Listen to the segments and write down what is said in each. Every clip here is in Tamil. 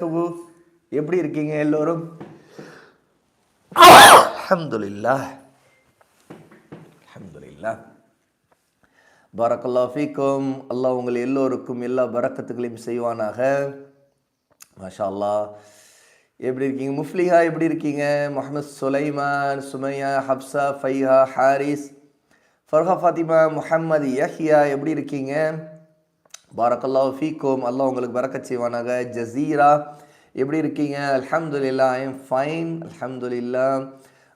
பிரபு எப்படி இருக்கீங்க எல்லோரும்? அஹம்துல்லா அஹம்துல்லா பரக்கல்லா ஃபீக்கும். அல்லாஹ் உங்கள் எல்லோருக்கும் எல்லா பரக்கத்துகளையும் செய்வானாக. மாஷா அல்லா எப்படி இருக்கீங்க? முஃப்லிஹா எப்படி இருக்கீங்க? முகமது சுலைமான் சுமையா ஹப்சா ஃபைஹா ஹாரிஸ். ஃபர்ஹா ஃபாத்திமா முஹம்மது யஹியா எப்படி இருக்கீங்க? பாரக்கல்லா ஃபீகோம் அல்லா உங்களுக்கு பறக்க செய்வானாக. ஜசீரா. எப்படி இருக்கீங்க? அல்ஹம்துல்லா ஐ எம் ஃபைன் அல்ஹம்துலில்லா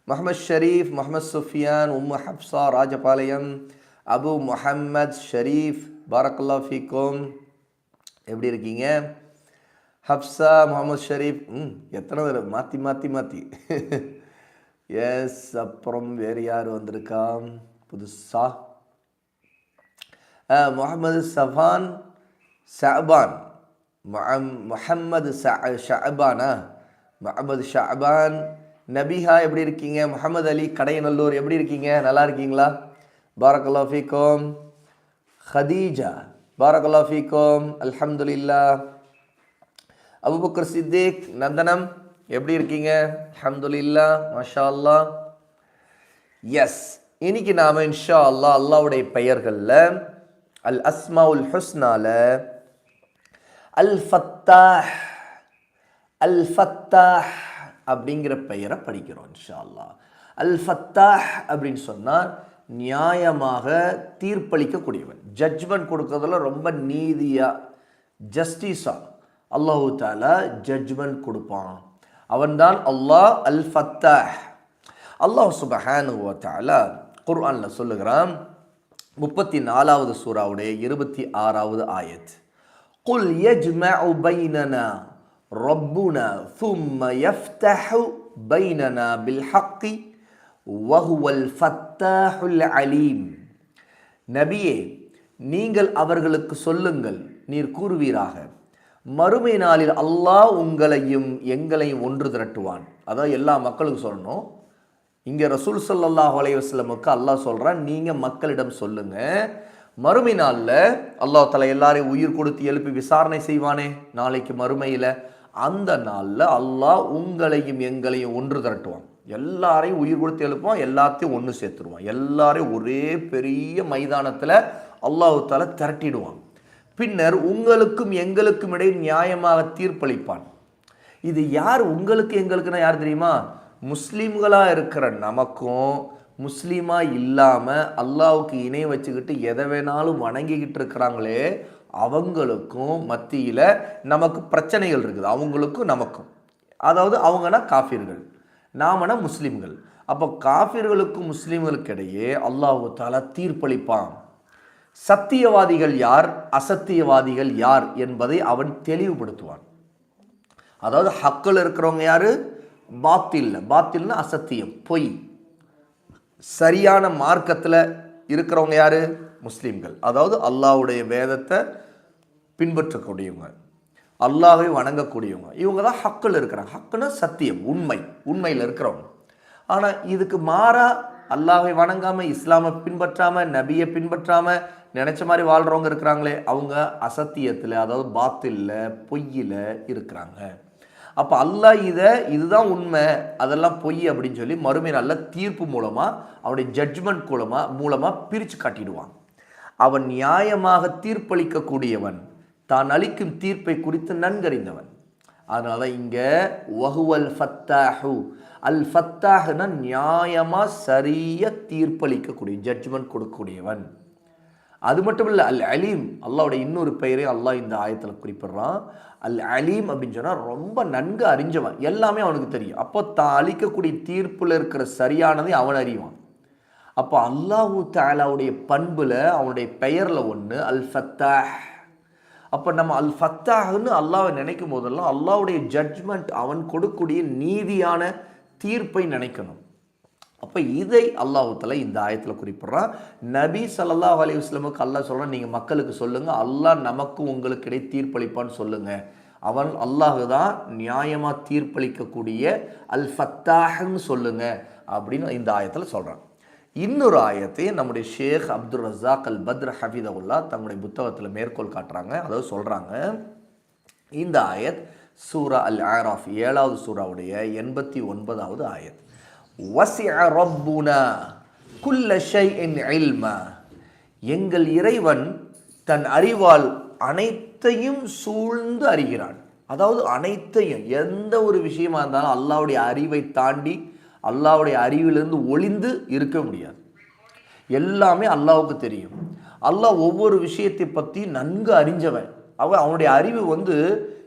முஹம்மது ஷரீஃப் முகமது சுஃபியான் உம்மு ஹப்சா ராஜபாளையம். அபு முஹம்மத் ஷரீஃப் பாரக்கல்லா ஃபீக்கும். எப்படி இருக்கீங்க? ஹப்சா முகமது ஷரீஃப். ம் எத்தனை தடவை மாற்றி மாற்றி மாற்றி எஸ் அப்புறம் வேறு யார் வந்திருக்கா புதுசா? முகமது சஃபான் ஷாபான். முஹம்மது ஷாபானா முகமது ஷாபான். நபிஹா எப்படி இருக்கீங்க? முகமது அலி கடையநல்லூர் எப்படி இருக்கீங்க? நல்லா இருக்கீங்களா? பாரக்கல்லா ஃபீக்கும். ஹதீஜா பாரக்கல்லா ஃபீக்கும். அல்ஹம்துலில்லா அபுபக்கர் சித்திக் நந்தனம் எப்படி இருக்கீங்க? அஹமதுல்லா மஷா அல்லா எஸ் இன்னைக்கு நாம் இன்ஷா அல்லா அல்லாவுடைய பெயர்களில் அல் அஸ்மாவுல் ஹுஸ்னால அல் ஃபத்தாஹ் அல் ஃபத்தாஹ் அப்படிங்கிற பெயரை படிக்கிறோம் இன்ஷா அல்லா அல் ஃபத்தாஹ் அப்படின்னு சொன்னால் நியாயமாக தீர்ப்பளிக்கக்கூடியவன். ஜட்ஜ்மெண்ட் கொடுக்கறதுல ரொம்ப நீதியாக ஜஸ்டிஸாக அல்லாஹு தாலா ஜட்ஜ்மெண்ட் கொடுப்பான். அவன்தான் அல்லாஹ் அல் ஃபத்தாஹ். அல்லாஹ் சுபஹானு தாலா குர்ஆனில் சொல்லுகிறான் முப்பத்தி நாலாவது சூறாவுடைய இருபத்தி ஆறாவது ஆயத் குல் யஜ்மஉ பைனனா ரப்புனா ثم يفتح بيننا بالحق وهو الفتاح العليم நபியே நீங்கள் அவர்களுக்கு சொல்லுங்கள் நீர் கூறுவீராக மறுமை நாளில் அல்லாஹ் உங்களையும் எங்களையும் ஒன்று திரட்டுவான் அதான் எல்லா மக்களுக்கும் சொல்லணும் இங்கே ரசூல் சல்லாஹ் அலைவாஸ்லமுக்கு அல்லாஹ் சொல்கிறான் நீங்கள் மக்களிடம் சொல்லுங்கள் மறுமை நாளில் அல்லாஹ் தலை எல்லாரையும் உயிர் கொடுத்து எழுப்பி விசாரணை செய்வானே நாளைக்கு மறுமையில். அந்த நாளில் அல்லாஹ் உங்களையும் எங்களையும் ஒன்று திரட்டுவான். எல்லாரையும் உயிர் கொடுத்து எழுப்புவான் எல்லாத்தையும் ஒன்று சேர்த்துருவான். எல்லாரையும் ஒரே பெரிய மைதானத்தில் அல்லாஹு தலை திரட்டிடுவான். பின்னர் உங்களுக்கும் எங்களுக்கும் இடையே நியாயமாக தீர்ப்பளிப்பான். இது யார் உங்களுக்கு எங்களுக்குன்னா யார் தெரியுமா? முஸ்லீம்களாக இருக்கிற நமக்கும் முஸ்லீமாக இல்லாமல் அல்லாவுக்கு இணை வச்சுக்கிட்டு எதை வேணாலும் வணங்கிக்கிட்டு இருக்கிறாங்களே அவங்களுக்கும் மத்தியில் நமக்கு பிரச்சனைகள் இருக்குது. அவங்களுக்கும் நமக்கும். அதாவது அவங்கன்னா காஃபிர்கள் நாமனா முஸ்லீம்கள். அப்போ காஃபிர்களுக்கும் முஸ்லீம்களுக்கு இடையே அல்லாஹு தாலா தீர்ப்பளிப்பான். சத்தியவாதிகள் யார் அசத்தியவாதிகள் யார் என்பதை அவன் தெளிவுபடுத்துவான். அதாவது ஹக்கில் இருக்கிறவங்க யாரு? பாத்தில் பாத்தில்னா அசத்தியம் பொய். சரியான மார்க்கத்தில் இருக்கிறவங்க யார்? முஸ்லீம்கள். அதாவது அல்லாஹ்வுடைய வேதத்தை பின்பற்றக்கூடியவங்க. அல்லாஹை வணங்கக்கூடியவங்க. இவங்க தான் ஹக்கில் இருக்கிறாங்க. ஹக்குன்னா சத்தியம் உண்மை. உண்மையில் இருக்கிறவங்க. ஆனால் இதுக்கு மாறாக அல்லாஹை வணங்காமல் இஸ்லாமை பின்பற்றாமல் நபியை பின்பற்றாமல் நினச்ச மாதிரி வாழ்கிறவங்க இருக்கிறாங்களே அவங்க அசத்தியத்தில் அதாவது பாத்தில்ல பொய்யில் இருக்கிறாங்க. அப்போ அல்லாஹ் இதை இதுதான் உண்மை அதெல்லாம் பொய் அப்படின்னு சொல்லி மறுமை நல்ல தீர்ப்பு மூலமாக அவனுடைய ஜட்ஜ்மெண்ட் மூலமாக மூலமாக பிரித்து காட்டிடுவான். அவன் நியாயமாக தீர்ப்பளிக்கக்கூடியவன் தான் அளிக்கும் தீர்ப்பை குறித்து நன்கறிந்தவன். அதனால இங்கே வஹுவல் ஃபத்தாஹு. அல் ஃபத்தாஹுனா நியாயமாக சரியாக தீர்ப்பளிக்கக்கூடிய ஜட்ஜ்மெண்ட் கொடுக்கக்கூடியவன். அது மட்டும் இல்லை அல் அலீம் அல்லாவுடைய இன்னொரு பெயரே அல்லாஹ் இந்த ஆயத்தில் குறிப்பிடுறான். அல் அலீம் அப்படின்னு சொன்னால் ரொம்ப நன்கு அறிஞ்சவன். எல்லாமே அவனுக்கு தெரியும். அப்போ தான் அளிக்கக்கூடிய தீர்ப்பில் இருக்கிற சரியானதை அவன் அறிவான். அப்போ அல்லாஹூ தாலாவுடைய பண்பில் அவனுடைய பெயரில் ஒன்று அல் ஃபத்தாஹ் அப்போ நம்ம அல் ஃபத்தாஹ்னு அல்லாவை நினைக்கும் போதெல்லாம் அல்லாவுடைய ஜட்ஜ்மெண்ட் அவன் கொடுக்கக்கூடிய நீதியான தீர்ப்பை நினைக்கணும். அப்போ இதை அல்லாஹுத்தல இந்த ஆயத்தில் குறிப்பிட்றான். நபி சல்லாஹ் அலி வஸ்லமுக்கு அல்லாஹ் சொல்கிறான் நீங்கள் மக்களுக்கு சொல்லுங்கள் அல்லாஹ் நமக்கு உங்களுக்கு இடையே தீர்ப்பளிப்பான்னு சொல்லுங்கள் அவன் அல்லாஹ் தான் நியாயமாக தீர்ப்பளிக்கக்கூடிய அல் ஃபத்தாஹ்னு சொல்லுங்கள் அப்படின்னு இந்த ஆயத்தில் சொல்கிறான் இன்னொரு ஆயத்தை நம்முடைய ஷேக் அப்துல் ரசாக் அல் பத்ர ஹபீதவுல்லா தங்களுடைய புத்தகத்தில் மேற்கோள் காட்டுறாங்க. அதாவது சொல்கிறாங்க இந்த ஆயத் சூரா அல் ஆராஃப் ஏழாவது சூறாவுடைய எண்பத்தி ஒன்பதாவது ஆயத். வசிஅ ரப்புனா குல்ல ஷைஇன் இல்மா. எங்கள் இறைவன் தன் அறிவால் அனைத்தையும் சூழ்ந்து அறிகிறான். அதாவது அனைத்தையும் எந்த ஒரு விஷயமா இருந்தாலும் அல்லாவுடைய அறிவை தாண்டி அல்லாவுடைய அறிவிலிருந்து ஒளிந்து இருக்க முடியாது. எல்லாமே அல்லாவுக்கு தெரியும். அல்லாஹ் ஒவ்வொரு விஷயத்தை பற்றி நன்கு அறிஞ்சவன். அவன் அவனுடைய அறிவு வந்து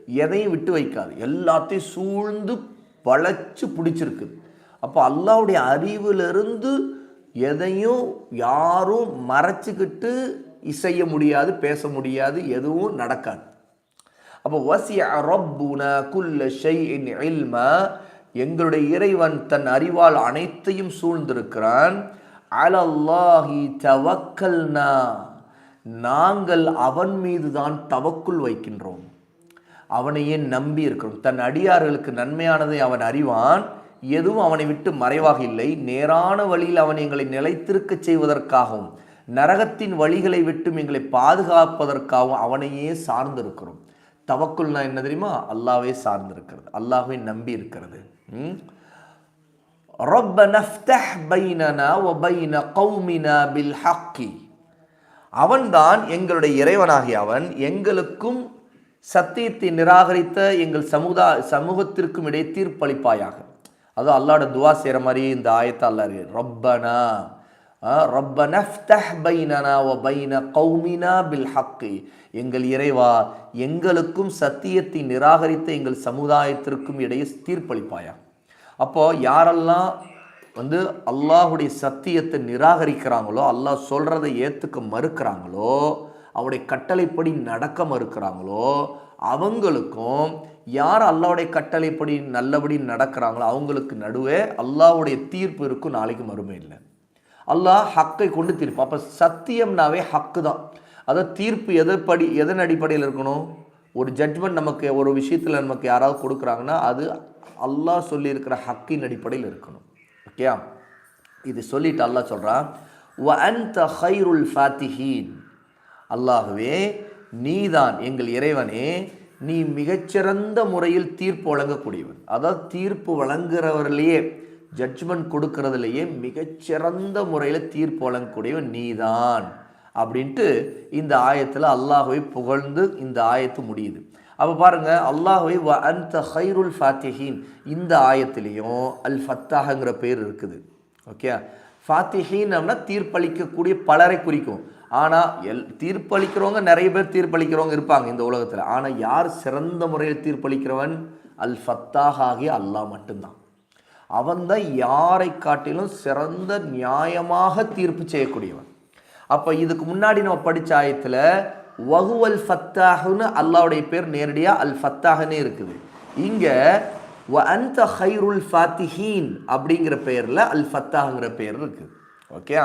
எதையும் விட்டு வைக்காது. எல்லாத்தையும் சூழ்ந்து வளைச்சு பிடிச்சிருக்கு. அப்போ அல்லாவுடைய அறிவிலிருந்து எதையும் யாரும் மறைச்சிக்கிட்டு இசைய முடியாது பேச முடியாது எதுவும் நடக்காது. அப்போ வசிய ரப்புன குல்ல ஷை இல்மா எங்களுடைய இறைவன் தன் அறிவால் அனைத்தையும் சூழ்ந்திருக்கிறான். அலல்லாஹி தவக்கல்னா நாங்கள் அவன் மீது தான் தவக்குள் வைக்கின்றோம். அவனையே நம்பி இருக்கிறோம். தன் அடியார்களுக்கு நன்மையானதை அவன் அறிவான். எதுவும் அவனை விட்டு மறைவாக இல்லை. நேரான வழியில் அவன் எங்களை நிலைத்திருக்க செய்வதற்காகவும் நரகத்தின் வழிகளை விட்டும் எங்களை பாதுகாப்பதற்காகவும் அவனையே சார்ந்திருக்கிறோம். தவக்குள் நான் என்ன தெரியுமா? அல்லாவே சார்ந்திருக்கிறது. அல்லாவே நம்பி இருக்கிறது. அவன்தான் எங்களுடைய இறைவனாகிய அவன். எங்களுக்கும் சத்தியத்தை நிராகரித்த எங்கள் சமுதா சமூகத்திற்கும் இடையே தீர்ப்பளிப்பாயாக. அதுவும் அல்லாட துவா செய்கிற மாதிரி இந்த ஆயத்தை அல்லாரு ரப்பனா ரப்பன பைனனா வ பைன கௌமினா பில் ஹக்கி. எங்கள் இறைவா எங்களுக்கும் சத்தியத்தை நிராகரித்த எங்கள் சமுதாயத்திற்கும் இடையே தீர்ப்பளிப்பாயா அப்போ யாரெல்லாம் வந்து அல்லாஹுடைய சத்தியத்தை நிராகரிக்கிறாங்களோ அல்லாஹ் சொல்றதை ஏத்துக்க மறுக்கிறாங்களோ அவருடைய கட்டளைப்படி நடக்க மறுக்கிறாங்களோ அவங்களுக்கும் யார் அல்லாவுடைய கட்டளைப்படி நல்லபடி நடக்கிறாங்களோ அவங்களுக்கு நடுவே அல்லாஹ்வுடைய தீர்ப்பு இருக்கும் நாளைக்கு மறுமை இல்லை. அல்லாஹ் ஹக்கை கொண்டு தீர்ப்பு அப்போ சத்தியம்னாவே ஹக்கு தான். அதாவது தீர்ப்பு எதைப்படி எதன் அடிப்படையில் இருக்கணும்? ஒரு ஜட்மெண்ட் நமக்கு ஒரு விஷயத்தில் நமக்கு யாராவது கொடுக்குறாங்கன்னா அது அல்லாஹ் சொல்லியிருக்கிற ஹக்கின் அடிப்படையில் இருக்கணும். ஓகே? இது சொல்லிட்டு அல்லாஹ் சொல்கிறான் வ அன்த ஹைருல் ஃபாத்திஹீன். அல்லாகவே நீதான் எங்கள் இறைவனே நீ மிகச்சிறந்த முறையில் தீர்ப்பு வழங்கக்கூடியவன். அதாவது தீர்ப்பு வழங்குறவர்களையே ஜட்ஜ்மெண்ட் கொடுக்கறதுலையே மிகச்சிறந்த முறையில் தீர்ப்பு வழங்கக்கூடியவன் நீதான் அப்படின்ட்டு இந்த ஆயத்தில் அல்லாஹுவை புகழ்ந்து இந்த ஆயத்து முடியுது. அப்போ பாருங்க அல்லாஹுவை வ அந்த ஹைருல் ஃபாத்திஹீன் இந்த ஆயத்திலையும் அல் ஃபத்தாஹங்கிற பேர் இருக்குது. ஓகே? ஃபாத்திஹீன் அப்படின்னா தீர்ப்பளிக்கக்கூடிய பலரை குறிக்கும். ஆனால் எல் தீர்ப்பளிக்கிறவங்க நிறைய பேர் தீர்ப்பளிக்கிறவங்க இருப்பாங்க இந்த உலகத்தில். ஆனால் யார் சிறந்த முறையில் தீர்ப்பளிக்கிறவன்? அல் ஃபத்தாக ஆகிய அல்லாஹ் மட்டும்தான். அவன்தான் யாரை காட்டிலும் சிறந்த நியாயமாக தீர்ப்பு செய்யக்கூடியவன். அப்போ இதுக்கு முன்னாடி நம்ம படித்த ஆயத்தில் வகுவல் ஃபத்தாஹுன்னு அல்லாவுடைய பேர் நேரடியாக அல் ஃபத்தாகனே இருக்குது. இங்கே வ அந்த ஹைருல் ஃபாத்திஹீன் அப்படிங்கிற பெயரில் அல் ஃபத்தாஹுங்கிற பெயர் இருக்குது. ஓகே?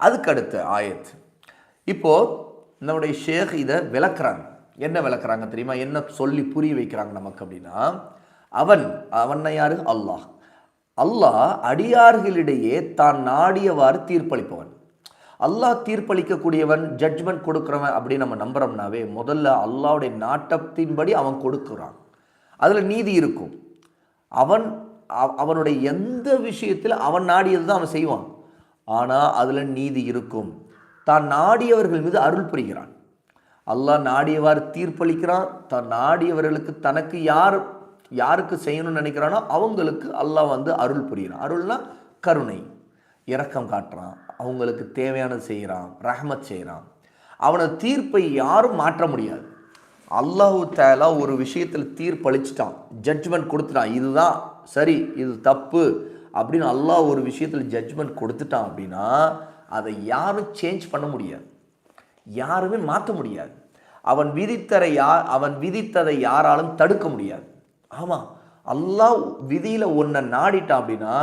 அதுக்கடுத்த ஆயத். இப்போது நம்முடைய ஷேக் இதை விளக்குறாங்க. என்ன விளக்குறாங்க தெரியுமா? என்ன சொல்லி புரிய வைக்கிறாங்க நமக்கு அப்படின்னா அவன் அவன் யாரு? அல்லாஹ். அல்லாஹ் அடியார்களிடையே தான் நாடியவாறு தீர்ப்பளிப்பவன். அல்லாஹ் தீர்ப்பளிக்கக்கூடியவன் ஜட்ஜ்மெண்ட் கொடுக்குறவன் அப்படின்னு நம்ம நம்புகிறோம்னாவே முதல்ல அல்லாவுடைய நாட்டத்தின்படி அவன் கொடுக்குறான். அதில் நீதி இருக்கும். அவன் அவனுடைய எந்த விஷயத்தில் அவன் நாடியது தான் அவன் செய்வான். ஆனால் அதில் நீதி இருக்கும். தான் நாடியவர்கள் மீது அருள் புரிகிறான். அல்லாஹ் நாடியவாறு தீர்ப்பளிக்கிறான். தான் நாடியவர்களுக்கு தனக்கு யார் யாருக்கு செய்யணும்னு நினைக்கிறானோ அவங்களுக்கு அல்லாஹ் வந்து அருள் புரிகிறான். அருள்னா கருணை இரக்கம் காட்டுறான். அவங்களுக்கு தேவையானது செய்கிறான் ரஹமத் செய்கிறான் அவனை தீர்ப்பை யாரும் மாற்ற முடியாது. அல்லாஹு தேலா ஒரு விஷயத்தில் தீர்ப்பளிச்சிட்டான். ஜட்ஜ்மெண்ட் கொடுத்துட்டான். இதுதான் சரி இது தப்பு. அப்படின்னு அல்லாஹ் ஒரு விஷயத்தில் ஜட்ஜ்மெண்ட் கொடுத்துட்டான் அப்படின்னா அதை யாரும் சேஞ்ச் பண்ண முடியாது. யாருமே மாற்ற முடியாது. அவன் விதித்தரை யார் அவன் விதித்ததை யாராலும் தடுக்க முடியாது. ஆமாம் அல்லாஹ் விதியில் ஒன்றை நாடிட்டான் அப்படின்னா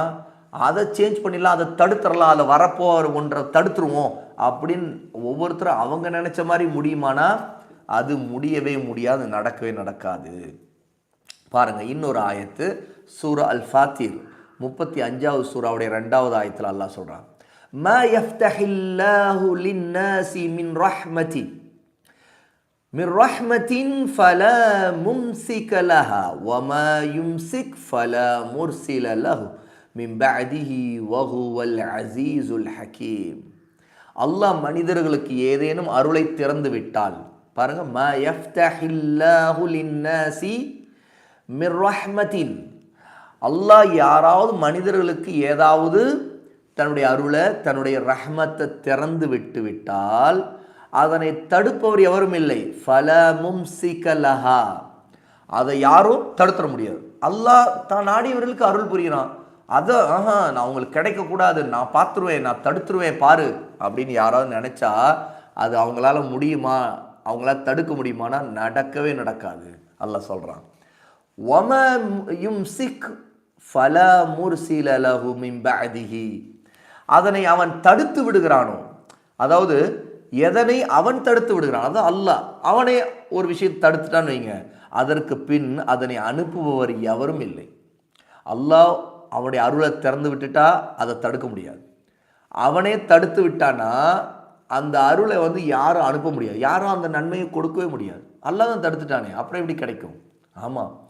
அதை சேஞ்ச் பண்ணிடலாம் அதை தடுத்துடலாம் அதில் வரப்போ ஒன்றை தடுத்துருவோம் அப்படின்னு ஒவ்வொருத்தரும் அவங்க நினச்ச மாதிரி முடியுமானா அது முடியவே முடியாது நடக்கவே நடக்காது. பாருங்கள் இன்னொரு ஆயத்து சூர் அல் ஃபாத்தீர் முப்பத்தி அஞ்சாவது சூறாவுடைய ரெண்டாவது ஆயத்தில் அல்லாஹ் சொல்றான் மா யஃப்தஹில்லாஹு லின்னாசி மின் ரஹ்மதி. மின் ரஹ்மத்தின் ஃபலா மும்சிக லஹா வமா யும்சிக் ஃபலா முர்சில லஹு மின் பஅதிஹி வஹுவல் அஸீஸுல் ஹக்கீம் அல்லாஹ் மனிதர்களுக்கு ஏதேனும் அருளை திறந்து விட்டால் பாருங்க மா யஃப்தஹில்லாஹு லின்னாசி மிர் ரஹ்மத்தின் அல்லாஹ் யாராவது மனிதர்களுக்கு ஏதாவது தன்னுடைய அருளை தன்னுடைய ரஹ்மத்தை திறந்து விட்டு விட்டால் அதனை தடுப்பவர் எவரும் இல்லை. ஃபலமும் சிகலஹா அதை யாரும் தடுத்துட முடியாது. அல்லாஹ் தான் நாடியவர்களுக்கு அருள் புரிகிறான். அதை ஆஹா நான் அவங்களுக்கு கிடைக்கக்கூடாது. நான் பார்த்துருவேன் நான் தடுத்துருவேன் பாரு அப்படின்னு யாராவது நினச்சா அது அவங்களால முடியுமா? அவங்களால தடுக்க முடியுமானா நடக்கவே நடக்காது. அல்லாஹ் சொல்கிறான் ஒம யும்சிக் ஃபலா முர்சில லஹு மிம்பஅதிஹி அதனை அவன் தடுத்து விடுகிறானோ? அதாவது எதனை அவன் தடுத்து விடுகிறான்? அது அல்லாஹ். அவனே ஒரு விஷயத்தை தடுத்துட்டான்னு வைங்க. அதற்கு பின் அதனை அனுப்புபவர் எவரும் இல்லை. அல்லாஹ் அவனுடைய அருளை திறந்து விட்டுட்டா அதை தடுக்க முடியாது. அவனே தடுத்து விட்டானா அந்த அருளை வந்து யாரும் அனுப்ப முடியாது. யாரும் அந்த நன்மையை கொடுக்கவே முடியாது. அல்லாஹ் தான் தடுத்துட்டானே. அப்புறம் எப்படி கிடைக்கும்? ஆமாம்.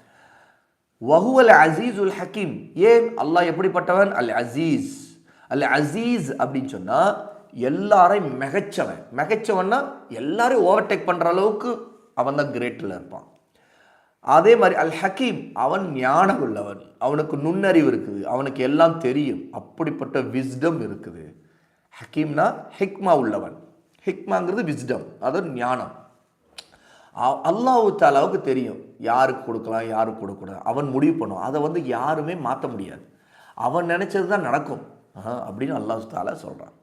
வஹுவல் உல் ஹக்கீம். ஏன்? அல்லாஹ் எப்படிப்பட்டவன்? அல் அசீஸ். அல் அசீஸ் அப்படின்னு சொன்னால் எல்லாரையும் மிகச்சவன். மிகச்சவன்னா எல்லாரையும் ஓவர்டேக் பண்ணுற அளவுக்கு அவன் தான் கிரேட்டில் இருப்பான். அதே மாதிரி அல் ஹக்கீம் அவன் ஞானம் உள்ளவன். அவனுக்கு நுண்ணறிவு இருக்குது. அவனுக்கு எல்லாம் தெரியும். அப்படிப்பட்ட விஸ்டம் இருக்குது. ஹக்கீம்னா ஹிக்மா உள்ளவன். ஹிக்மாங்கிறது விஸ்டம் அது ஞானம். அல்லாஹ் தாலாவுக்கு தெரியும். யாருக்கு கொடுக்கலாம் யாருக்கு கொடுக்கக்கூடாது. அவன் முடிவு பண்ணும் அதை வந்து யாருமே மாற்ற முடியாது. அவன் நினச்சது தான் நடக்கும். அப்படின்னு அல்லாஹு தாலா சொல்கிறான்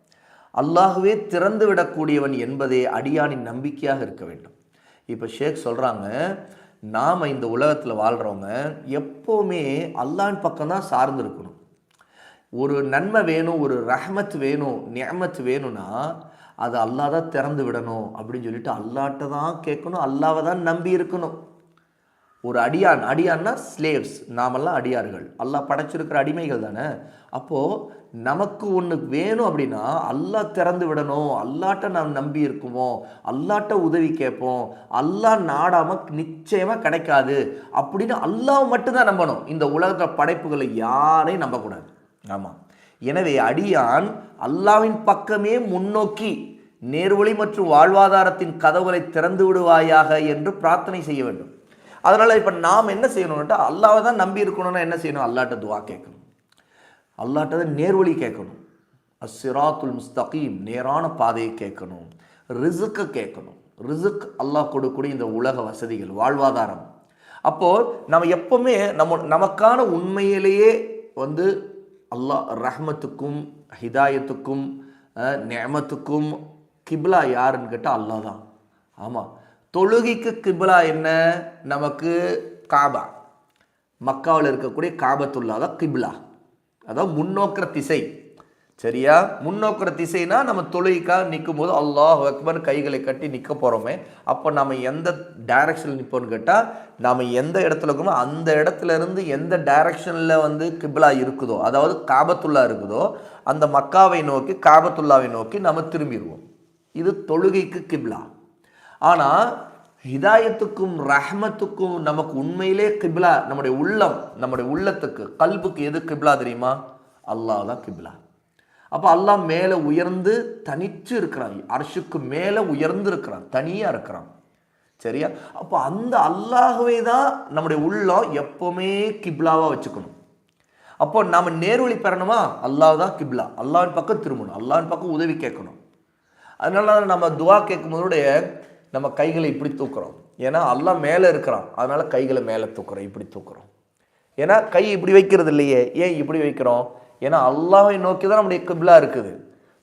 அல்லாஹுவே திறந்து விடக்கூடியவன் என்பதே அடியானின் நம்பிக்கையாக இருக்க வேண்டும். இப்போ ஷேக் சொல்கிறாங்க நாம் இந்த உலகத்தில் வாழ்கிறவங்க எப்போவுமே அல்லான் பக்கம் தான் சார்ந்து இருக்கணும். ஒரு நன்மை வேணும் ஒரு ரஹமத் வேணும் நியமத் வேணும்னா அது அல்லாஹ் தான் திறந்து விடணும் அப்படின்னு சொல்லிட்டு அல்லாட்ட தான் கேட்கணும் அல்லாவை தான் நம்பி இருக்கணும். ஒரு அடியான் அடியான்னா ஸ்லேவ்ஸ் நாமெல்லாம் அடியார்கள். அல்லாஹ் படைச்சிருக்கிற அடிமைகள் தானே? அப்போது நமக்கு ஒன்று வேணும் அப்படின்னா அல்லாஹ் திறந்து விடணும். அல்லாட்ட நாம் நம்பி இருக்குவோம். அல்லாட்ட உதவி கேட்போம். அல்லாஹ் நாடாமல் நிச்சயமாக கிடைக்காது அப்படின்னு அல்லாஹ் மட்டும்தான் நம்பணும். இந்த உலகத்தில் படைப்புகளை யாரையும் நம்பக்கூடாது. ஆமாம் எனவே அடியான் அல்லாவின் பக்கமே முன்னோக்கி நேர்வழி மற்றும் வாழ்வாதாரத்தின் கதவுகளை திறந்து விடுவாயாக என்று பிரார்த்தனை செய்ய வேண்டும். அதனால் இப்போ நாம் என்ன செய்யணும்னா அல்லாவை தான் நம்பி இருக்கணும்னா என்ன செய்யணும்? அல்லாட்ட துவா கேட்கணும். அல்லாட்ட தான் நேர்வழி கேட்கணும். அஸ்ஸிராத்துல் முஸ்தகீம் நேரான பாதையை கேட்கணும். ரிசுக்கை கேட்கணும். ரிசுக் அல்லாஹ் கொடுக்கக்கூடிய இந்த உலக வசதிகள் வாழ்வாதாரம். அப்போது நம்ம எப்பவுமே நம்ம நமக்கான உண்மையிலேயே வந்து அல்லாஹ் ரஹ்மத்துக்கும் ஹிதாயத்துக்கும் நேமத்துக்கும் நியமத்துக்கும் கிப்லா யாருன்னு கேட்டால் அல்லாஹ் தான் ஆமாம் தொழுகைக்கு கிப்லா என்ன? நமக்கு காபா. மக்காவில் இருக்கக்கூடிய காபத்துல்லா தான் கிப்லா. அதாவது முன்னோக்கிற திசை. சரியா? முன்னோக்கிற திசைனா நம்ம தொழுகைக்காக நிற்கும் போது அல்லாஹ் அக்பர் கைகளை கட்டி நிற்க போகிறோமே அப்போ நம்ம எந்த டைரக்ஷனில் நிற்போம்னு கேட்டால் நாம் எந்த இடத்துல இருக்கோமோ அந்த இடத்துல இருந்து எந்த டைரக்ஷனில் வந்து கிப்லா இருக்குதோ அதாவது காபத்துல்லா இருக்குதோ அந்த மக்காவை நோக்கி காபத்துல்லாவை நோக்கி நம்ம திரும்பிடுவோம். இது தொழுகைக்கு கிப்லா. ஆனால் ஹிதாயத்துக்கும் ரஹ்மத்துக்கும் நமக்கு உண்மையிலே கிபிலா நம்முடைய உள்ளம் நம்முடைய உள்ளத்துக்கு கல்புக்கு எது கிபிளா தெரியுமா? அல்லாஹ் தான் கிப்லா. அப்போ அல்லாஹ் மேலே உயர்ந்து தனிச்சு இருக்கிறான். அரசுக்கு மேலே உயர்ந்து இருக்கிறான். தனியாக இருக்கிறான். சரியா? அப்போ அந்த அல்லாகவே தான் நம்முடைய உள்ளம் எப்போவுமே கிப்லாவாக வச்சுக்கணும். அப்போ நாம் நேர்வழி பெறணுமா? அல்லாஹ் தான் கிப்லா. அல்லாவின் பக்கம் திரும்பணும். அல்லாவின் பக்கம் உதவி கேட்கணும். அதனால நம்ம துவா கேட்கும்போதுடைய நம்ம கைகளை இப்படி தூக்குறோம். ஏன்னா அல்லாஹ் மேலே இருக்கிறான். அதனால கைகளை மேலே தூக்குறோம். இப்படி தூக்குறோம். ஏன்னா கை இப்படி வைக்கிறது இல்லையே. ஏன் இப்படி வைக்கிறோம்? ஏன்னா அல்லாவை நோக்கி தான் நம்முடைய கிப்லா இருக்குது.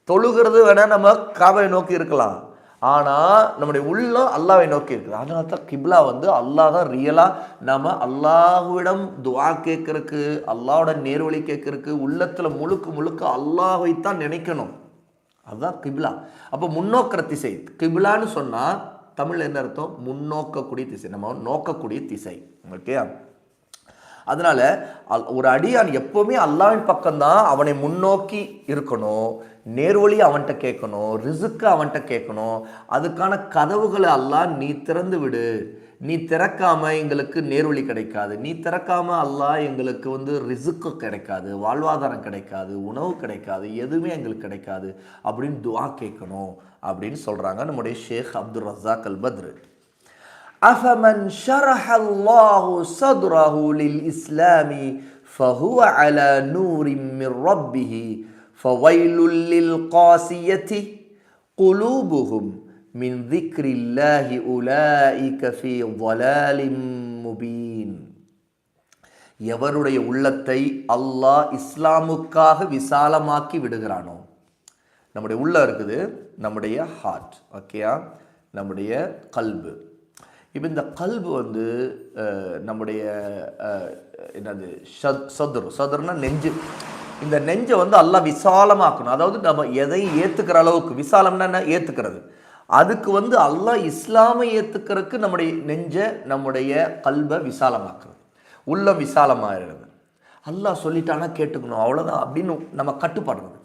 தொழுகிறது வேணால் நம்ம காவை நோக்கி இருக்கலாம். ஆனால் நம்முடைய உள்ளம் அல்லாவை நோக்கி இருக்குது. அதனால தான் கிப்லா வந்து அல்லாஹ் தான் ரியலாக நம்ம அல்லாஹ்விடம் துவா கேட்கறக்கு அல்லாவோட நேர்வழி கேட்கறக்கு உள்ளத்தில் முழுக்க முழுக்க அல்லாஹை தான் நினைக்கணும். அதுதான் கிபிலா. அப்போ முன்னோக்கிற திசை. கிபிலான்னு சொன்னால் தமிழ் என்ன அர்த்தம்? முன்னோக்கக்கூடிய திசை. நம்ம நோக்கக்கூடிய திசை. ஓகே அதனால அல்- ஒரு அடியான் எப்பவுமே அல்லாவின் பக்கம்தான் அவனை முன்னோக்கி இருக்கணும் நேர்வழி அவன்கிட்ட கேட்கணும் ரிசுக்கு அவன்கிட்ட கேட்கணும். அதுக்கான கதவுகளை அல்லாஹ் நீ திறந்து விடு. நீ திறக்காம எங்களுக்கு நேர்வழி கிடைக்காது. நீ திறக்காம அல்லாஹ் எங்களுக்கு வந்து ரிசுக்கு கிடைக்காது வாழ்வாதாரம் கிடைக்காது உணவு கிடைக்காது எதுவுமே எங்களுக்கு கிடைக்காது அப்படின்னு துவா கேட்கணும் அப்படின்னு சொல்கிறாங்க நம்முடைய ஷேக் அப்துல் ரசாக் அல் பத்ரு أفمن شرح الله صدره للإسلام فهو على نور من ربه فويل للقاسية قلوبهم من ذكر الله أولئك في ضلال مبين எவருடைய உள்ளத்தை அல்லாஹ் இஸ்லாமுக்காக விசாலமாக்கி விடுகிறானோ நம்முடைய உள்ள இருக்குது நம்முடைய ஹார்ட் ஓகேயா நம்முடைய கல்பு இப்போ இந்த கல்பு வந்து நம்முடைய என்னது சத் சதுர். சதுர்னா நெஞ்சு. இந்த நெஞ்சை வந்து எல்லாம் விசாலமாக்கணும். அதாவது நம்ம எதையும் ஏற்றுக்கிற அளவுக்கு. விசாலம்னா என்ன? ஏற்றுக்கிறது அதுக்கு வந்து அல்லாஹ் இஸ்லாமை ஏற்றுக்கிறதுக்கு நம்முடைய நெஞ்சை நம்முடைய கல்பை விசாலமாக்குறது உள்ளம் விசாலமாகிறது. அல்லாஹ் சொல்லிட்டானா கேட்டுக்கணும். அவ்வளோதான் அப்படின்னு நம்ம கட்டுப்படுறது.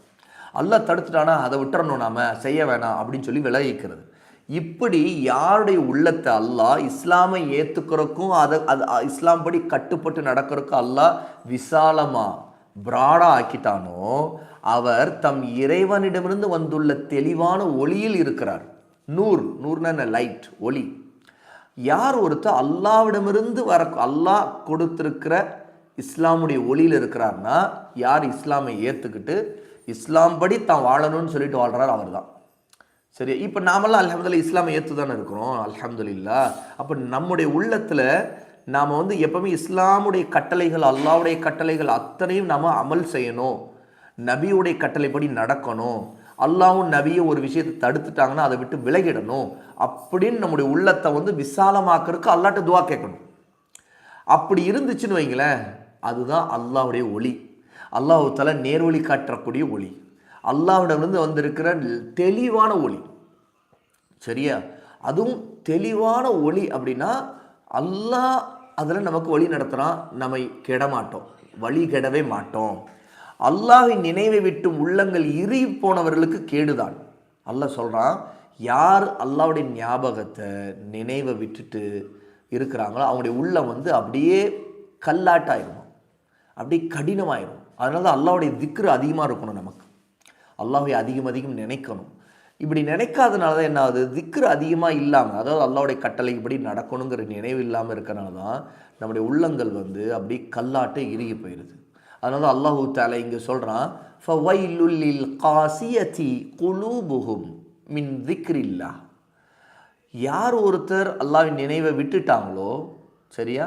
அல்லாஹ் தடுத்துட்டானா அதை விட்டுறணும் நாம். செய்ய வேணாம் அப்படின்னு சொல்லி விளைவிக்கிறது. இப்படி யாருடைய உள்ளத்தை அல்லாஹ் இஸ்லாமை ஏத்துக்கிறதுக்கும் அதை அது இஸ்லாம் படி கட்டுப்பட்டு நடக்கிறக்கும் அல்லாஹ் விசாலமா பிராடா ஆக்கிட்டானோ அவர் தம் இறைவனிடமிருந்து வந்துள்ள தெளிவான ஒளியில் இருக்கிறார். நூர் நூர்னா என்ன? லைட் ஒளி. யார் ஒருத்தர் அல்லாவிடமிருந்து வர அல்லாஹ் கொடுத்துருக்கிற இஸ்லாமுடைய ஒளியில் இருக்கிறார்னா யார் இஸ்லாமை ஏற்றுக்கிட்டு இஸ்லாம் படி தான் வாழணும்னு சொல்லிட்டு வாழ்கிறார் அவர் தான் சரி இப்போ நாமெல்லாம் அலமதுல்லா இஸ்லாமை ஏற்று தானே இருக்கிறோம். அலமதுல்லா அப்போ நம்முடைய உள்ளத்தில் நாம் வந்து எப்பவுமே இஸ்லாமுடைய கட்டளைகள் அல்லாவுடைய கட்டளைகள் அத்தனையும் நாம் அமல் செய்யணும். நபியுடைய கட்டளைப்படி நடக்கணும். அல்லாவும் நபியும் ஒரு விஷயத்தை தடுத்துட்டாங்கன்னா அதை விட்டு விலகிடணும். அப்படின்னு நம்முடைய உள்ளத்தை வந்து விசாலமாக்குறதுக்கு அல்லாட்ட துவா கேட்கணும். அப்படி இருந்துச்சுன்னு வைங்களேன் அதுதான் அல்லாவுடைய ஒளி. அல்லாஹு தஆலா நேர்வழி காட்டக்கூடிய ஒளி. அல்லாவிடமிருந்து வந்திருக்கிற தெளிவான ஒளி. சரியா? அதுவும் தெளிவான ஒளி அப்படின்னா அல்லாஹ் அதில் நமக்கு வழி நடத்துகிறான் நம்மை கெட மாட்டோம் வழி கெடவே மாட்டோம். அல்லாஹின் நினைவை விட்டு உள்ளங்கள் இறி போனவர்களுக்கு கேடுதான். அல்லாஹ் சொல்கிறான் யார் அல்லாஹ்வுடைய ஞாபகத்தை நினைவை விட்டுட்டு இருக்கிறாங்களோ அவங்களுடைய உள்ளம் வந்து அப்படியே கல்லாட்டாயிரும். அப்படியே கடினமாயிரும். அதனால தான் அல்லாவுடைய திக்ரு அதிகமாக இருக்கணும் நமக்கு. அல்லாஹை அதிகம் அதிகம் நினைக்கணும். இப்படி நினைக்காதனால தான் என்ன ஆகுது? திக்ரு அதிகமாக இல்லாமல் அதாவது அல்லாவுடைய கட்டளை இப்படி நடக்கணுங்கிற நினைவு இல்லாமல் இருக்கறனால தான் நம்முடைய உள்ளங்கள் வந்து அப்படியே கல்லாட்டை இறுகி போயிடுது அதனால தான் அல்லாஹூ தாலை இங்கே சொல்கிறான் ஃபவைலுல்லில் காசியதி குலூபுகும் மின் திக்ரில்லா யார் ஒருத்தர் அல்லாஹ்வின் நினைவை விட்டுட்டாங்களோ சரியா?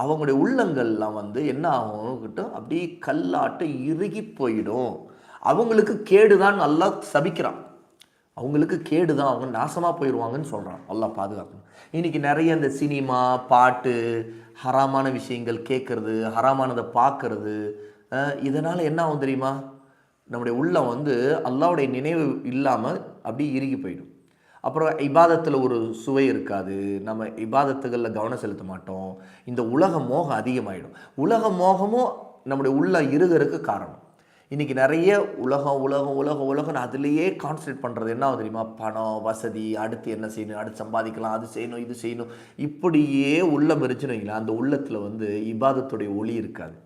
அவங்களுடைய உள்ளங்கள்லாம் வந்து என்ன ஆகும்கிட்ட அப்படியே கல்லாட்ட இறுகி போயிடும். அவங்களுக்கு கேடுதான் நல்லா சபிக்கிறான். அவங்களுக்கு கேடு தான் அவங்க நாசமாக போயிடுவாங்கன்னு சொல்கிறான் நல்லா பாதுகாக்கணும். இன்றைக்கி நிறைய இந்த சினிமா பாட்டு ஹராமான விஷயங்கள் கேட்குறது ஹராமானதை பார்க்கறது இதனால் என்ன ஆகும் தெரியுமா? நம்முடைய உள்ளம் வந்து அல்லாவுடைய நினைவு இல்லாமல் அப்படியே இறுகி போயிடும். அப்புறம் இபாதத்தில் ஒரு சுவை இருக்காது. நம்ம இபாதத்துகளில் கவனம் செலுத்த மாட்டோம். இந்த உலக மோகம் அதிகமாகிடும் உலக மோகமும் நம்முடைய உள்ள இருகருக்கு காரணம். இன்றைக்கி நிறைய உலகம் உலகம் உலகம் உலகம் அதுலேயே கான்சன்ட்ரேட் பண்ணுறது என்ன ஆகும் தெரியுமா? பணம் வசதி அடுத்து என்ன செய்யணும்? அடுத்து சம்பாதிக்கலாம் அது செய்யணும் இது செய்யணும். இப்படியே உள்ளம் இருந்துச்சுன்னு வைங்களேன் அந்த உள்ளத்தில் வந்து இபாதத்துடைய ஒளி இருக்காது.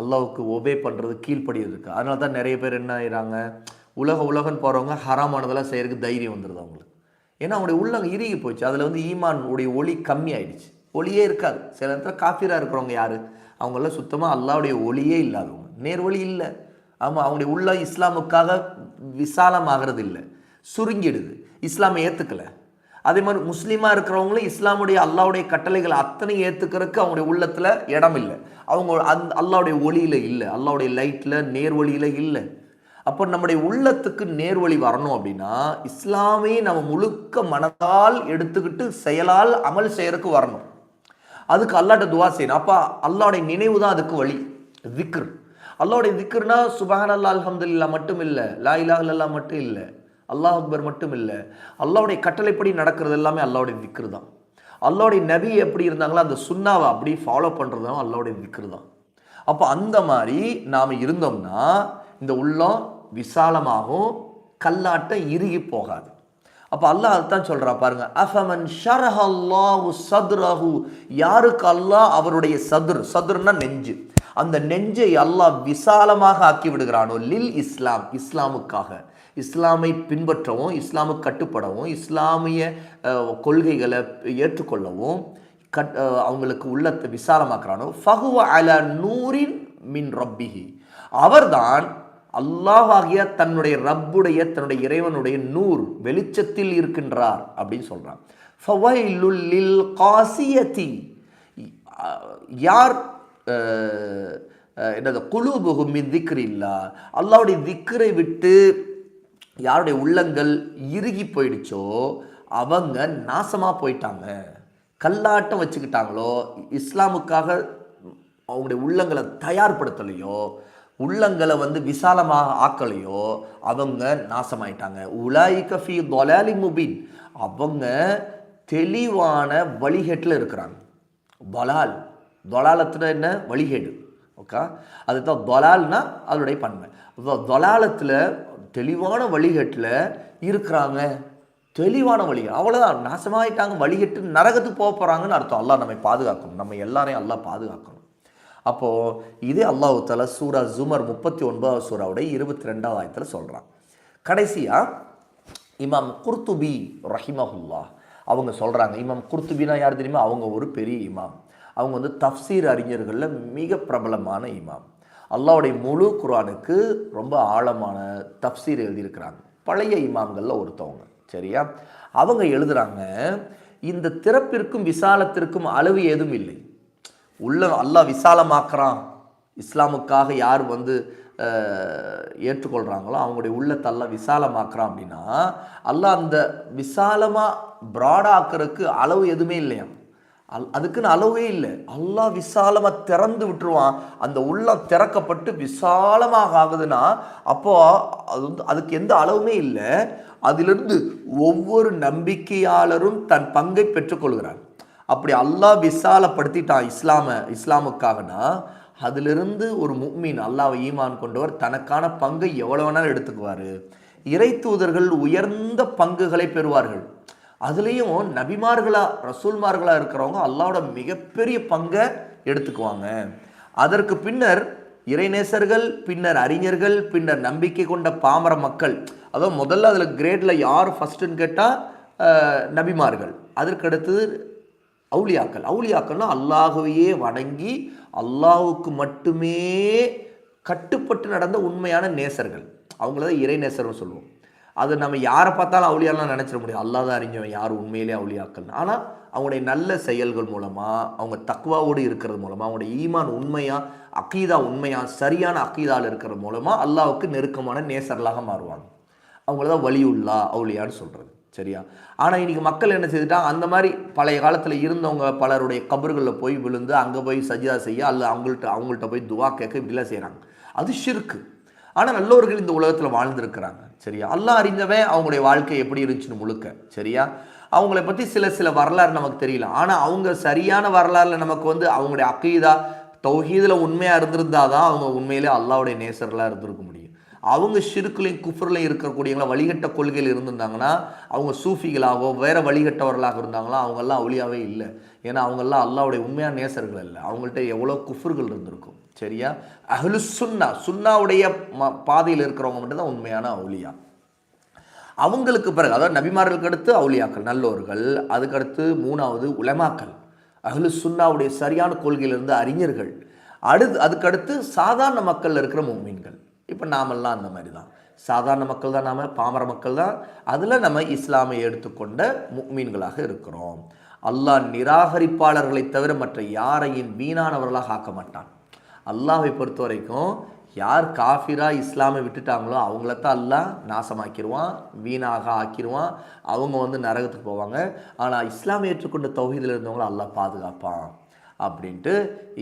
அல்லாவுக்கு ஒபே பண்ணுறது கீழ்ப்படியது இருக்குது அதனால தான் நிறைய பேர் என்ன ஆயிடுறாங்க உலக உலகன்னு போகிறவங்க ஹராமானதெல்லாம் செய்யறதுக்கு தைரியம் வந்துடுது அவங்களுக்கு. ஏன்னா அவங்களுடைய உள்ளம் இறுகி போச்சு. அதில் வந்து ஈமான் உடைய ஒளி கம்மி ஆயிடுச்சு ஒளியே இருக்காது. சில இடத்துல காஃபிராக இருக்கிறவங்க யார்? அவங்களாம் சுத்தமாக அல்லாவுடைய ஒளியே இல்லாதவங்க. நேர்வழி இல்லை. ஆமாம் அவங்களுடைய உள்ள இஸ்லாமுக்காக விசாலமாகிறது இல்லை சுருங்கிடுது. இஸ்லாமை ஏற்றுக்கல அதே மாதிரி முஸ்லீமாக இருக்கிறவங்களும் இஸ்லாமுடைய அல்லாவுடைய கட்டளைகள் அத்தனை ஏற்றுக்கிறதுக்கு அவங்களுடைய உள்ளத்தில் இடம் இல்லை அவங்க அந் அல்லாவுடைய ஒளியில் இல்லை. அல்லாவுடைய லைட்டில் நேர்வழியில் இல்லை. அப்போ நம்முடைய உள்ளத்துக்கு நேர்வழி வரணும் அப்படின்னா இஸ்லாமே நம்ம முழுக்க மனதால் எடுத்துக்கிட்டு செயலால் அமல் செய்யறதுக்கு வரணும். அதுக்கு அல்லாட்ட துவா செய்யணும். அப்போ அல்லாவுடைய நினைவு தான் அதுக்கு வழி. விக்ரு அல்லாவுடைய திக்ருனா சுபஹான் அல்லா அலமதுல்லா மட்டும் இல்லை லா இலா அல்லா மட்டும் இல்லை. அல்லாஹ் அக்பர் மட்டும் இல்லை. அல்லாவுடைய கட்டளைப்படி நடக்கிறது எல்லாமே அல்லாவுடைய திக்ரு தான் அல்லாவுடைய நபி எப்படி இருந்தாங்களோ அந்த சுண்ணாவை அப்படி ஃபாலோ பண்ணுறதும் அல்லாவுடைய விக்ரு தான் அப்போ அந்த மாதிரி நாம் இருந்தோம்னா இந்த உள்ளம் விசாலமாகும் கல்லாட்டம் இறுகி போகாது. அப்போ அல்லாஹ் அதுதான் சொல்கிறா பாருங்க அஃபமன் ஷரஹல்லாஹு சத்ரஹு. யாருக்கு அல்லாஹ் அவருடைய சதுர்? சதுர்னா நெஞ்சு. அந்த நெஞ்சை அல்லாஹ் விசாலமாக ஆக்கி விடுகிறானோ லில் இஸ்லாம் இஸ்லாமுக்காக. இஸ்லாமை பின்பற்றவும் இஸ்லாமுக்கு கட்டுப்படவும் இஸ்லாமிய கொள்கைகளை ஏற்றுக்கொள்ளவும் கட் அவங்களுக்கு உள்ளத்தை விசாலமாக்குறானோ? ஃபகுவ அல நூரின் மின் ரப்பிஹி. அவர்தான் அல்லாஹாகிய தன்னுடைய ரப்புடைய தன்னுடைய இறைவனுடைய நூர் வெளிச்சத்தில் இருக்கின்றார் அப்படின்னு சொல்கிறான் ஃபவைலுல் காசியதி. யார் என்னது? குழுபுகு மின் திக்ரி இல்லா அல்லாவுடைய திக்ரை விட்டு யாருடைய உள்ளங்கள் இறுகி போயிடுச்சோ அவங்க நாசமாக போயிட்டாங்க. கல்லாட்டம் வச்சுக்கிட்டாங்களோ இஸ்லாமுக்காக அவங்களுடைய உள்ளங்களை தயார்படுத்தலையோ உள்ளங்களை வந்து விசாலமாக ஆக்கலையோ அவங்க நாசமாயிட்டாங்க. உலாயிக கஃபி தொலாலி முபின். அவங்க தெளிவான வழிகேட்டில் இருக்கிறாங்க. பலால் தொலாலத்தில் என்ன? வழிகேடு. ஓகே? அதுதான் தொலால்னா அதனுடைய பன்மை. தொலாலத்தில் தெளிவான வழிகேட்டில் இருக்கிறாங்க. தெளிவான வழி. அவ்வளோதான் நாசமாயிட்டாங்க வழிகட்டு நரகத்துக்கு போக போகிறாங்கன்னு அர்த்தம். அல்லாஹ் நம்மை பாதுகாக்கணும். நம்ம எல்லாரையும் அல்லாஹ் பாதுகாக்கணும். அப்போது இதே அல்லாஹு தஆலா சூரா ஜுமர் முப்பத்தி ஒன்பதாவது சூறாவுடைய இருபத்தி ரெண்டாவது ஆயத்தில் சொல்கிறான் கடைசியாக இமாம் குர்துபி ரஹிமஹுல்லா அவங்க சொல்கிறாங்க இமாம் குர்துபினா யார் தெரியுமா? அவங்க ஒரு பெரிய இமாம். அவங்க வந்து தஃப்சீர் அறிஞர்களில் மிக பிரபலமான இமாம். அல்லாவுடைய முழு குரானுக்கு ரொம்ப ஆழமான தஃசீர் எழுதியிருக்கிறாங்க. பழைய இமாம்களில் ஒருத்தவங்க. சரியா? அவங்க எழுதுகிறாங்க இந்த திறப்பிற்கும் விசாலத்திற்கும் அளவு ஏதும் இல்லை. உள்ள அல்லாஹ் விசாலமாக்குறான். இஸ்லாமுக்காக யார் வந்து ஏற்றுக்கொள்கிறாங்களோ அவங்களுடைய உள்ளத்தை அல்லாஹ் விசாலமாக்குறான் அப்படின்னா அல்லாஹ் அந்த விசாலமாக ப்ராடாக்குறதுக்கு அளவு எதுவுமே இல்லையா அல் அதுக்குன்னு அளவே இல்லை. அல்லாஹ் விசாலமாக திறந்து விட்டுருவான். அந்த உள்ளம் திறக்கப்பட்டு விசாலமாக ஆகுதுன்னா அப்போ அது வந்து அதுக்கு எந்த அளவுமே இல்லை. அதிலிருந்து ஒவ்வொரு நம்பிக்கையாளரும் தன் பங்கை பெற்றுக்கொள்கிறார் அப்படி அல்லாஹ் விசாலப்படுத்திட்டான் இஸ்லாம இஸ்லாமுக்காகனா அதிலிருந்து ஒரு முக்மீன் அல்லாஹ் ஈமான் கொண்டவர் தனக்கான பங்கை எவ்வளோ வேணாலும் எடுத்துக்குவார். இறை தூதர்கள் உயர்ந்த பங்குகளை பெறுவார்கள். அதுலேயும் நபிமார்களாக ரசூல்மார்களாக இருக்கிறவங்க அல்லாவோட மிகப்பெரிய பங்கை எடுத்துக்குவாங்க. அதற்கு பின்னர் இறைநேசர்கள் பின்னர் அறிஞர்கள் பின்னர் நம்பிக்கை கொண்ட பாமர மக்கள் அதாவது முதல்ல அதில் கிரேடில் யார் ஃபஸ்ட்டுன்னு கேட்டால் நபிமார்கள். அதற்கடுத்தது அவுளியாக்கள். அவுளியாக்கள்னால் அவுலியாக்கள்னா அல்லாஹுவையே வணங்கி அல்லாஹுக்கு மட்டுமே கட்டுப்பட்டு நடந்த உண்மையான நேசர்கள். அவங்கள தான் இறைநேசர்னு சொல்லுவோம். அது நம்ம யாரை பார்த்தாலும் அவுளியாலாம் நினச்சிட முடியும். அல்லாஹ் தான் அறிஞ்சவன் யார்? உண்மையிலே அவுளியாக்கள் ஆனால் அவங்களுடைய நல்ல செயல்கள் மூலமாக அவங்க தக்குவாவோடு இருக்கிறது மூலமாக அவங்களுடைய ஈமான் உண்மையாக அக்கீதா உண்மையாக சரியான அக்கீதாவில் இருக்கிறது மூலமாக அல்லாவுக்கு நெருக்கமான நேசர்களாக மாறுவாங்க. அவங்கள தான் வலியுள்ளா அவுளியான்னு சொல்கிறது சரியா? ஆனால் இன்றைக்கி மக்கள் என்ன செய்துட்டாங்க? அந்த மாதிரி பழைய காலத்தில் இருந்தவங்க பலருடைய கபர்களில் போய் விழுந்து அங்கே போய் சஜிதா செய்ய அல்ல அவங்கள்ட்ட அவங்கள்ட்ட போய் துவா கேட்க இப்படிலாம் செய்கிறாங்க அது ஷிர்க்கு. ஆனால் நல்லவர்கள் இந்த உலகத்தில் வாழ்ந்துருக்கிறாங்க. சரியா? அல்லாஹ் அறிந்தவன் அவங்களுடைய வாழ்க்கை எப்படி இருந்துச்சுன்னு முழுக்க சரியா? அவங்கள பற்றி சில சில வரலாறு நமக்கு தெரியல. ஆனால் அவங்க சரியான வரலாறுல நமக்கு வந்து அவங்களுடைய அக்கீதா தௌஹீதில் உண்மையாக இருந்திருந்தால் தான் அவங்க உண்மையிலே அல்லாவுடைய நேசர்களாக இருந்திருக்க முடியும். அவங்க ஷிருக்குலையும் குஃபர்லையும் இருக்கக்கூடியவங்கள வழிகட்ட கொள்கையில் இருந்திருந்தாங்கன்னா அவங்க சூஃபிகளாகவோ வேற வழிகட்டவர்களாக இருந்தாங்களோ அவங்கெல்லாம் அவளியாவே இல்லை. ஏன்னா அவங்கெல்லாம் அல்லாவுடைய உண்மையான நேசர்கள் இல்லை அவங்கள்ட்ட எவ்வளோ குஃபர்கள் இருந்திருக்கும் சரியா? அஹ்லு சுன்னா சுன்னாவுடைய ம பாதையில் இருக்கிறவங்க மட்டும்தான் உண்மையான அவுலியா அவங்களுக்கு பிறகு அதாவது நபிமார்களுக்கு அடுத்து அவுளியாக்கள் நல்லோர்கள் அதுக்கடுத்து மூணாவது உலமாக்கள். அஹ்லு சுன்னாவுடைய சரியான கொள்கையிலிருந்து அறிஞர்கள். அடுத்து அதுக்கடுத்து சாதாரண மக்கள் இருக்கிற மூமீன்கள். இப்போ நாமெல்லாம் அந்த மாதிரி தான். சாதாரண மக்கள் தான் நாம் பாமர மக்கள் தான். அதில் நம்ம இஸ்லாமை எடுத்துக்கொண்ட முக்மீன்களாக இருக்கிறோம். அல்லாஹ் நிராகரிப்பாளர்களை தவிர மற்ற யாரையும் வீணானவர்களாக ஆக்க மாட்டான். அல்லாஹை பொறுத்த வரைக்கும் யார் காஃபிரா இஸ்லாமை விட்டுட்டாங்களோ அவங்கள தான் அல்லாஹ் நாசமாக்கிடுவான் வீணாக ஆக்கிடுவான் அவங்க வந்து நரகத்துக்கு போவாங்க. ஆனால் இஸ்லாமை ஏற்றுக்கொண்ட தொகுதியில் இருந்தவங்கள அல்லாஹ் பாதுகாப்பான். அப்படின்ட்டு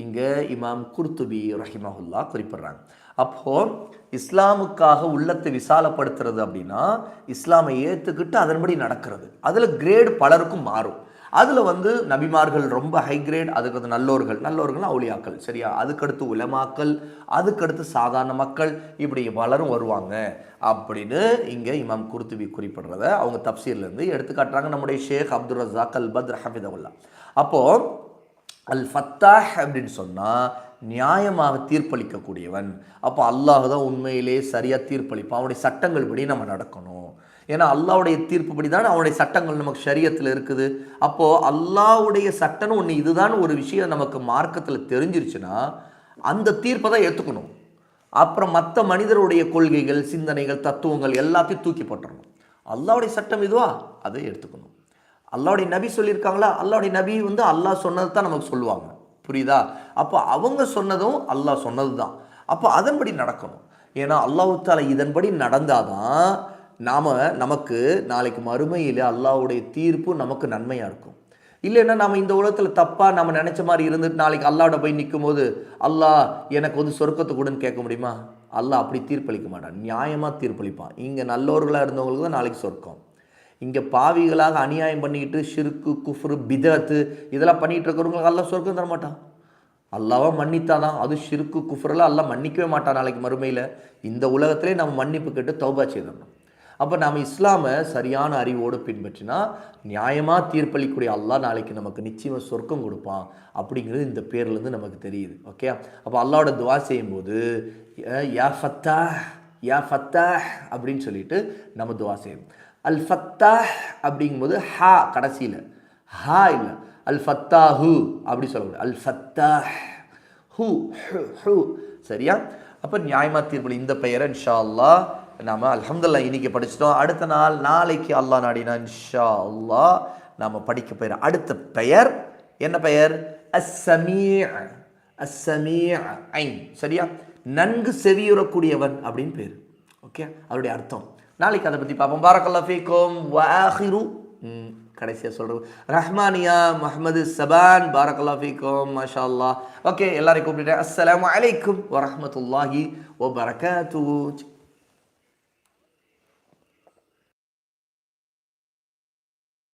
இங்கே இமாம் குர்துபி ரஹிமஹுல்லா குறிப்பிடுறாங்க. அப்போது இஸ்லாமுக்காக உள்ளத்தை விசாலப்படுத்துறது அப்படின்னா இஸ்லாமை ஏற்றுக்கிட்டு அதன்படி நடக்கிறது. அதில் கிரேடு பலருக்கும் மாறும். அதில் வந்து நபிமார்கள் ரொம்ப ஹை கிரேட் அதுக்கடுத்து நல்லோர்கள். நல்லோர்கள் அவுளியாக்கள் சரியா? அதுக்கடுத்து உலமாக்கள் அதுக்கடுத்து சாதாரண மக்கள் இப்படி பலரும் வருவாங்க அப்படின்னு இங்கே இமாம் குருத்துவி குறிப்பிடுறத அவங்க தப்சீர்லேருந்து எடுத்து காட்டுறாங்க நம்முடைய ஷேக் அப்துல் ரசாக் அல் பத் ஹஃபிதவுல்லா அப்போது அல் ஃபத்தாஹ் அப்படின்னு சொன்னால் நியாயமாக தீர்ப்பளிக்கக்கூடியவன். அப்போ அல்லாஹ் தான் உண்மையிலே சரியாக தீர்ப்பளிப்பான். அவனுடைய சட்டங்கள் படி நம்ம நடக்கணும். ஏன்னா அல்லாவுடைய தீர்ப்புப்படி தான் அவனுடைய சட்டங்கள் நமக்கு சரியத்தில் இருக்குது. அப்போது அல்லாவுடைய சட்டம்னு ஒன்று இதுதான் ஒரு விஷயம் நமக்கு மார்க்கத்தில் தெரிஞ்சிருச்சுன்னா அந்த தீர்ப்பை தான் ஏற்றுக்கணும் அப்புறம் மற்ற மனிதருடைய கொள்கைகள் சிந்தனைகள் தத்துவங்கள் எல்லாத்தையும் தூக்கி போட்டுறணும். அல்லாவுடைய சட்டம் இதுவா? அதை எடுத்துக்கணும் அல்லாவுடைய நபி சொல்லியிருக்காங்களா? அல்லாவுடைய நபி வந்து அல்லாஹ் சொன்னது தான் நமக்கு சொல்லுவாங்க. புரியுதா? அப்போ அவங்க சொன்னதும் அல்லாஹ் சொன்னது தான் அப்போ அதன்படி நடக்கணும். ஏன்னா அல்லாஹால இதன்படி நடந்தாதான் நாம் நமக்கு நாளைக்கு மறுமையில் அல்லாஹ்வுடைய தீர்ப்பு நமக்கு நன்மையாக இருக்கும். இல்லைன்னா நம்ம இந்த உலகத்தில் தப்பாக நம்ம நினச்ச மாதிரி இருந்துட்டு நாளைக்கு அல்லாவோட போய் நிற்கும் போது அல்லாஹ் எனக்கு வந்து சொர்க்கத்தை கொடுன்னு கேட்க முடியுமா? அல்லாஹ் அப்படி தீர்ப்பளிக்க மாட்டான். நியாயமாக தீர்ப்பளிப்பான். இங்கே நல்லவர்களாக இருந்தவங்களுக்கு தான் நாளைக்கு சொர்க்கம். இங்கே பாவிகளாக அநியாயம் பண்ணிக்கிட்டு ஷிருக்கு குஃப்ரு பிதத்து இதெல்லாம் பண்ணிகிட்டு இருக்கிறவங்களுக்கு எல்லாம் சொர்க்கம் தர மாட்டான். அல்லாவா மன்னித்தாதான் அது ஷிருக்கு குஃப்ரெல்லாம் எல்லாம் மன்னிக்கவே மாட்டான் நாளைக்கு மறுமையில். இந்த உலகத்திலே நம்ம மன்னிப்பு கேட்டு தௌபா செய்தோம் அப்போ நாம் இஸ்லாமை சரியான அறிவோடு பின்பற்றினா நியாயமாக தீர்ப்பளிக்கக்கூடிய அல்லாஹ் நாளைக்கு நமக்கு நிச்சயமாக சொர்க்கம் கொடுப்பான் அப்படிங்கிறது இந்த பேர்லேருந்து நமக்கு தெரியுது. ஓகே? அப்போ அல்லாவோட துவா செய்யும்போது யா ஃபத்தா யா ஃபத்தா அப்படின்னு சொல்லிட்டு நம்ம துவா செய்யணும். அல் ஃபத்தாஹ் அப்படிங்கும்போது ஹா கடைசியில். ஹா இல்லை. அல் ஃபத்தாஹு அப்படி சொல்லக்கூடாது. அல் ஃபத்தாஹ் ஹூ ஹு, ஹூ. சரியா? அப்போ நியாயமா தீர்ப்பு இந்த பெயரை இன்ஷா அல்லாஹ் நாம் அலமதுல்லா இன்னைக்கு படிச்சிட்டோம். அடுத்த நாள் நாளைக்கு அல்லாஹ் நாடினா இன்ஷா அல்லாஹ் நாம் படிக்க போயிடும் அடுத்த பெயர் என்ன பெயர்? அஸ்ஸமீ அஸ்ஸமீ ஐன் சரியா? நன்கு செவியுறக்கூடியவன் அப்படின்னு பேர். ஓகே? அவருடைய அர்த்தம். நாளைக்கு அதை பற்றி பார்ப்போம். பாரக்கல்லா வாஹிரு கடைசியாக சொல்கிறோம் ரஹ்மானியா முகமது சபான். பாரக்கல்லா மஷா அல்லா ஓகே எல்லாரையும் கூப்பிட்டுட்டேன் அஸ்ஸலாமு அலைக்கும் ஓ பரகாத்து